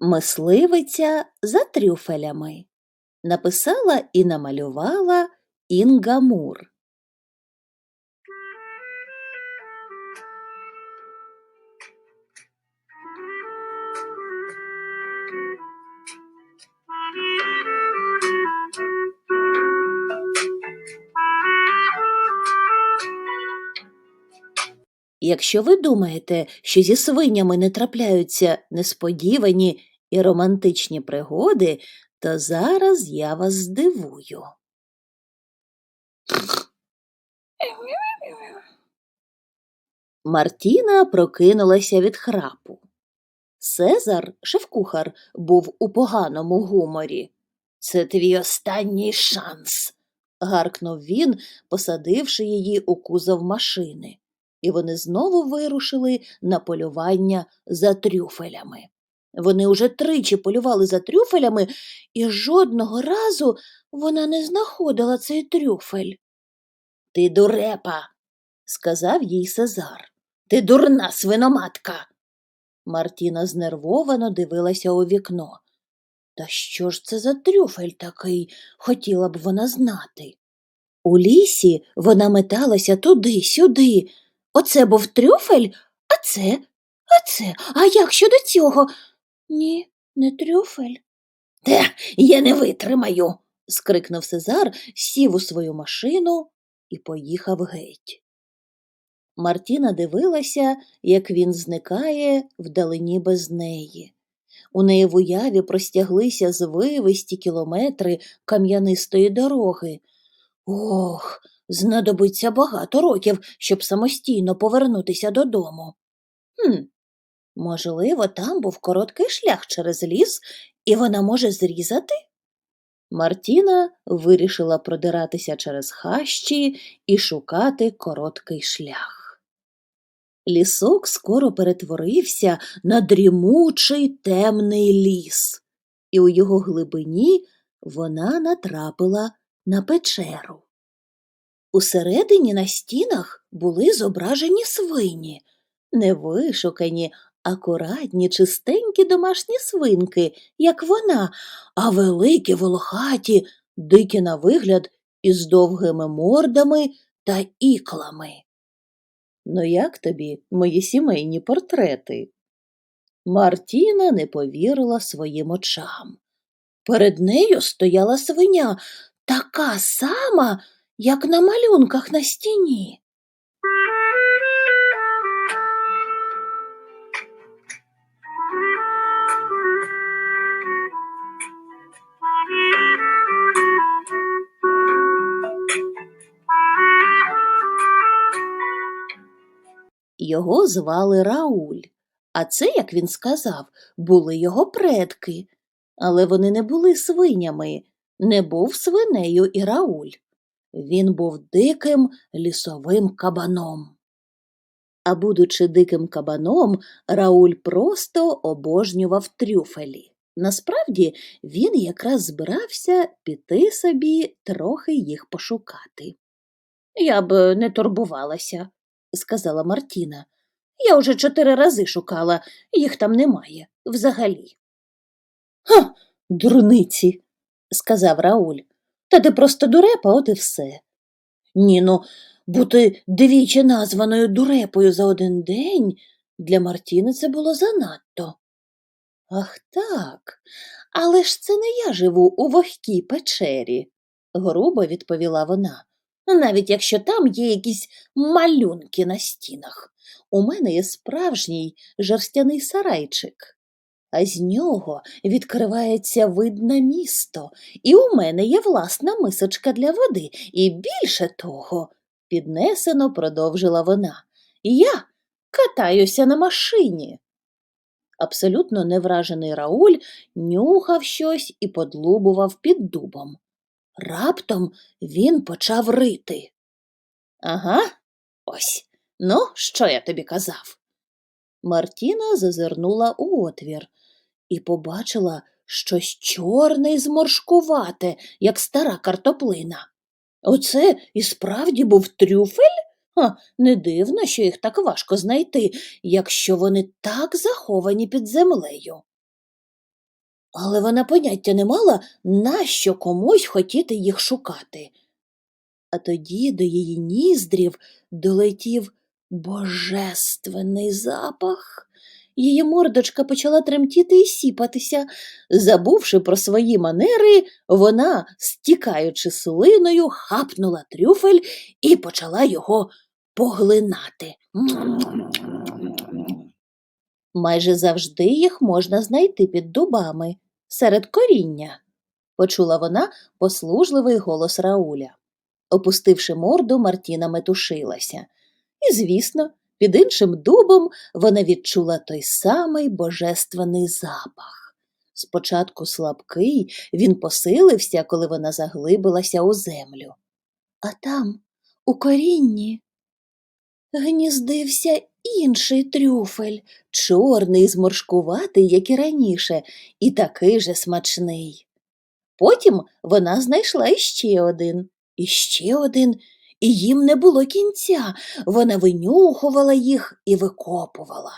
Мисливиця за трюфелями. Написала і намалювала Інга Мур. Якщо ви думаєте, що зі свинями не трапляються несподівані і романтичні пригоди, то зараз я вас здивую. Мартіна прокинулася від храпу. Сезар, шеф-кухар, був у поганому гуморі. Це твій останній шанс, гаркнув він, посадивши її у кузов машини, і вони знову вирушили на полювання за трюфелями. Вони уже тричі полювали за трюфелями, і жодного разу вона не знаходила цей трюфель. Ти дурепа, сказав їй Сезар. Ти дурна свиноматка. Мартіна знервовано дивилася у вікно. Та що ж це за трюфель такий, хотіла б вона знати. У лісі вона металася туди, сюди. Оце був трюфель, а це, а це, а як щодо цього? Ні, не трюфель. Те, я не витримаю. скрикнув Сезар, сів у свою машину і поїхав геть. Мартіна дивилася, як він зникає вдалині без неї. У неї в уяві простяглися звивисті кілометри кам'янистої дороги. Ох, знадобиться багато років, щоб самостійно повернутися додому. Хм, можливо, там був короткий шлях через ліс, і вона може зрізати? Мартіна вирішила продиратися через хащі і шукати короткий шлях. Лісок скоро перетворився на дрімучий темний ліс, і у його глибині вона натрапила на печеру. Усередині на стінах були зображені свині, не вишукані, акуратні, чистенькі домашні свинки, як вона, а великі волохаті, дикі на вигляд із довгими мордами та іклами. Ну, як тобі мої сімейні портрети? Мартіна не повірила своїм очам. Перед нею стояла свиня, така сама, як на малюнках на стіні. Його звали Рауль, а це, як він сказав, були його предки. Але вони не були свинями, не був свинею і Рауль. Він був диким лісовим кабаном. А будучи диким кабаном, Рауль просто обожнював трюфелі. Насправді він якраз збирався піти собі трохи їх пошукати. Я б не турбувалася, сказала Мартіна. Я уже чотири рази шукала, їх там немає взагалі. Ха, дурниці, сказав Рауль. Та ти просто дурепа, от і все. Ні, ну, бути двічі названою дурепою за один день для Мартіни це було занадто. Ах так, але ж це не я живу у вогкій печері, грубо відповіла вона. Навіть якщо там є якісь малюнки на стінах. У мене є справжній жерстяний сарайчик, а з нього відкривається вид на місто, і у мене є власна мисочка для води, і більше того, піднесено продовжила вона. Я катаюся на машині. Абсолютно невражений Рауль нюхав щось і подлубував під дубом. Раптом він почав рити. Ага, ось. Ну, що я тобі казав? Мартіна зазирнула у отвір і побачила щось чорне й зморшкувате, як стара картоплина. Оце і справді був трюфель? Ха, не дивно, що їх так важко знайти, якщо вони так заховані під землею. Але вона поняття не мала, нащо комусь хотіти їх шукати. А тоді до її ніздрів долетів божественний запах. Її мордочка почала тремтіти і сіпатися. Забувши про свої манери, вона, стікаючи слиною, хапнула трюфель і почала його поглинати. Майже завжди їх можна знайти під дубами, серед коріння, почула вона послужливий голос Рауля. Опустивши морду, Мартіна метушилася. І, звісно, під іншим дубом вона відчула той самий божественний запах. Спочатку слабкий, він посилився, коли вона заглибилася у землю. А там, у корінні, гніздився інший трюфель, чорний, зморшкуватий, як і раніше, і такий же смачний. Потім вона знайшла іще один, іще один, і їм не було кінця, вона винюхувала їх і викопувала.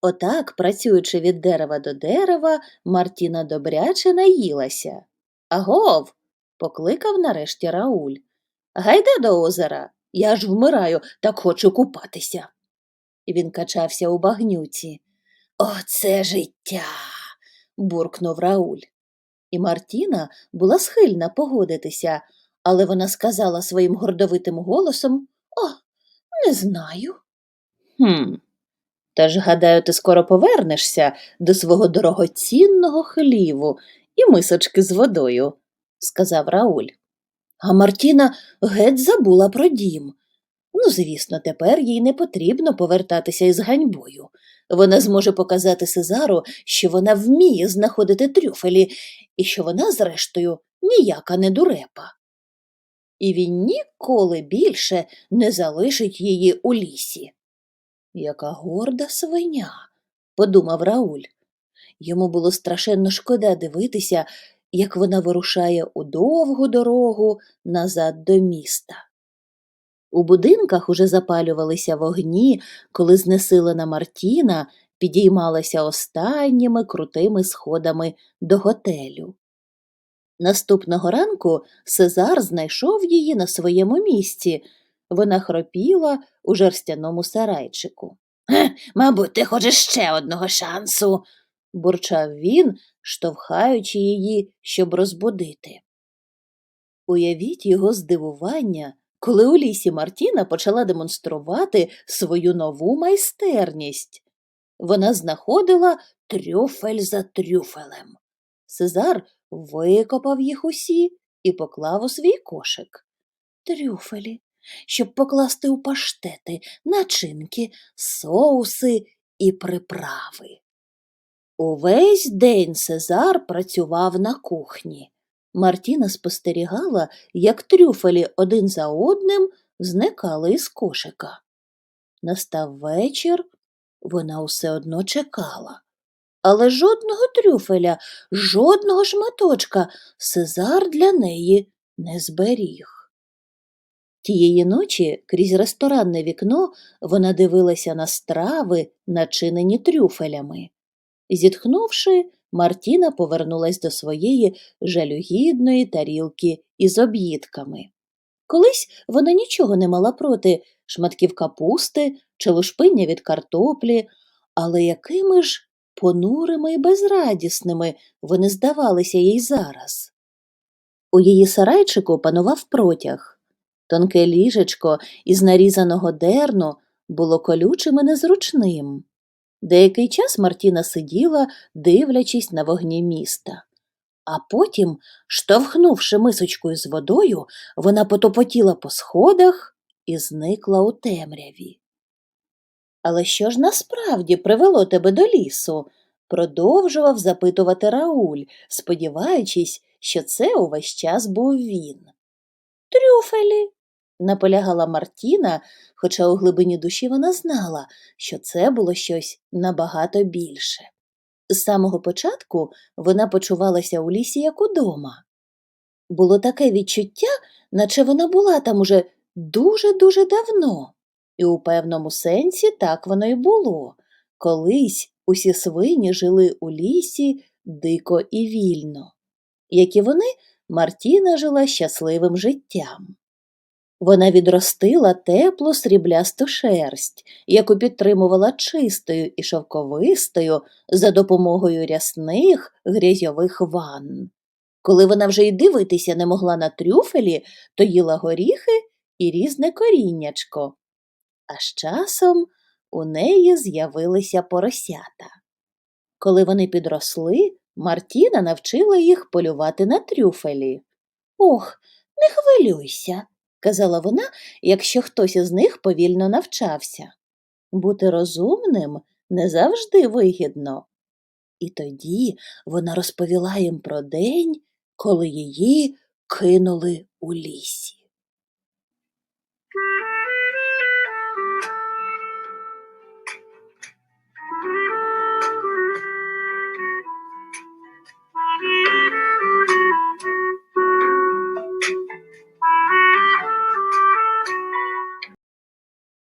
Отак, працюючи від дерева до дерева, Мартіна добряче наїлася. Агов. покликав нарешті Рауль. Гайда до озера. Я ж вмираю, так хочу купатися. Він качався у багнюці. Оце життя. буркнув Рауль. І Мартіна була схильна погодитися, але вона сказала своїм гордовитим голосом О, не знаю. Хм. Та ж, гадаю, ти скоро повернешся до свого дорогоцінного хліву і мисочки з водою, сказав Рауль. А Мартіна геть забула про дім. Ну, звісно, тепер їй не потрібно повертатися із ганьбою. Вона зможе показати Сезару, що вона вміє знаходити трюфелі, і що вона, зрештою, ніяка не дурепа. І він ніколи більше не залишить її у лісі. Яка горда свиня, подумав Рауль. Йому було страшенно шкода дивитися, як вона вирушає у довгу дорогу назад до міста. У будинках уже запалювалися вогні, коли знесилена Мартіна підіймалася останніми крутими сходами до готелю. Наступного ранку Сезар знайшов її на своєму місці. Вона хропіла у жерстяному сарайчику. Мабуть, ти хочеш ще одного шансу, бурчав він, штовхаючи її, щоб розбудити. Уявіть його здивування, коли у лісі Мартіна почала демонструвати свою нову майстерність. Вона знаходила трюфель за трюфелем. Сезар викопав їх усі і поклав у свій кошик. Трюфелі, щоб покласти у паштети, начинки, соуси і приправи. Увесь день Сезар працював на кухні. Мартіна спостерігала, як трюфелі один за одним зникали із кошика. Настав вечір, вона усе одно чекала. Але жодного трюфеля, жодного шматочка Сезар для неї не зберіг. Тієї ночі крізь ресторанне вікно вона дивилася на страви, начинені трюфелями. Зітхнувши, Мартіна повернулась до своєї жалюгідної тарілки із об'їдками. Колись вона нічого не мала проти шматків капусти чи лушпиння від картоплі, але якими ж понурими і безрадісними вони здавалися їй зараз. У її сарайчику панував протяг. Тонке ліжечко із нарізаного дерну було колючим і незручним. Деякий час Мартіна сиділа, дивлячись на вогні міста. А потім, штовхнувши мисочкою з водою, вона потопотіла по сходах і зникла у темряві. Але що ж насправді привело тебе до лісу? продовжував запитувати Рауль, сподіваючись, що це увесь час був він. Трюфелі, наполягала Мартіна, хоча у глибині душі вона знала, що це було щось набагато більше. З самого початку вона почувалася у лісі як удома. Було таке відчуття, наче вона була там уже дуже-дуже давно, і у певному сенсі так воно й було. Колись усі свині жили у лісі дико і вільно. Як і вони, Мартіна жила щасливим життям. Вона відростила теплу сріблясту шерсть, яку підтримувала чистою і шовковистою за допомогою рясних грязьових ванн. Коли вона вже й дивитися не могла на трюфелі, то їла горіхи і різне коріннячко. А з часом у неї з'явилися поросята. Коли вони підросли, Мартіна навчила їх полювати на трюфелі. Ох, не хвилюйся, казала вона, якщо хтось із них повільно навчався. Бути розумним не завжди вигідно. І тоді вона розповіла їм про день, коли її кинули у лісі.